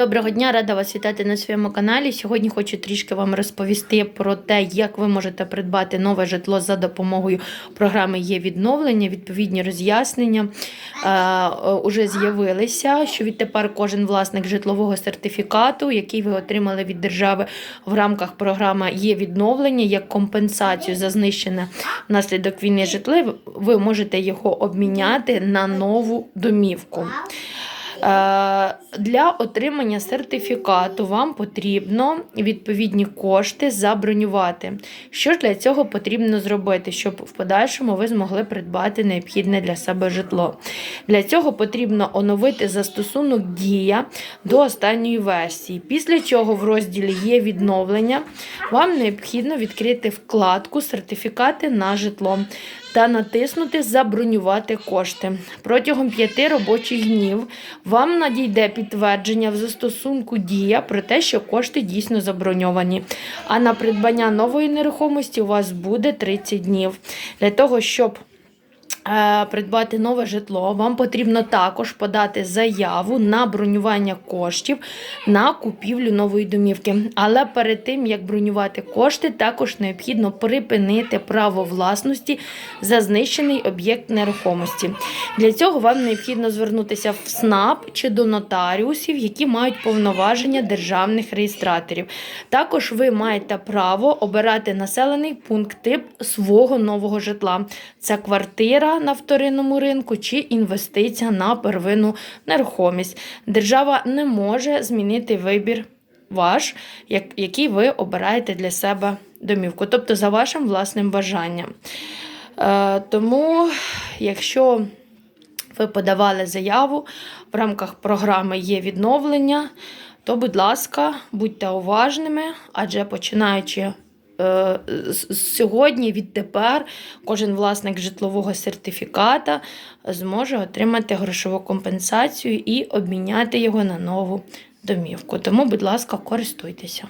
Доброго дня, рада вас вітати на своєму каналі. Сьогодні хочу трішки вам розповісти про те, як ви можете придбати нове житло за допомогою програми є відновлення. Відповідні роз'яснення уже з'явилися, що відтепер кожен власник житлового сертифікату, який ви отримали від держави в рамках програми є відновлення, як компенсацію за знищене внаслідок війни житло, ви можете його обміняти на нову домівку. Е, Для отримання сертифікату вам потрібно відповідні кошти забронювати. Що ж для цього потрібно зробити, щоб в подальшому ви змогли придбати необхідне для себе житло? Для цього потрібно оновити застосунок Дія до останньої версії. Після чого в розділі є відновлення, вам необхідно відкрити вкладку Сертифікати на житло та натиснути Забронювати кошти. Протягом 5 робочих днів вам надійде підтвердження в застосунку Дія про те, що кошти дійсно заброньовані. А на придбання нової нерухомості у вас буде 30 днів. Для того, щоб Придбати нове житло, вам потрібно також подати заяву на бронювання коштів на купівлю нової домівки. Але перед тим, як бронювати кошти, також необхідно припинити право власності за знищений об'єкт нерухомості. Для цього вам необхідно звернутися в СНАП чи до нотаріусів, які мають повноваження державних реєстраторів. Також ви маєте право обирати населений пункт тип свого нового житла. Це квартира на вторинному ринку чи інвестиція на первинну нерухомість. Держава не може змінити вибір ваш, який ви обираєте для себе домівку, тобто за вашим власним бажанням. Е, тому, якщо ви подавали заяву в рамках програми є відновлення, то, будь ласка, будьте уважними, адже починаючи сьогодні, відтепер, кожен власник житлового сертифіката зможе отримати грошову компенсацію і обміняти його на нову домівку. Тому, будь ласка, користуйтеся.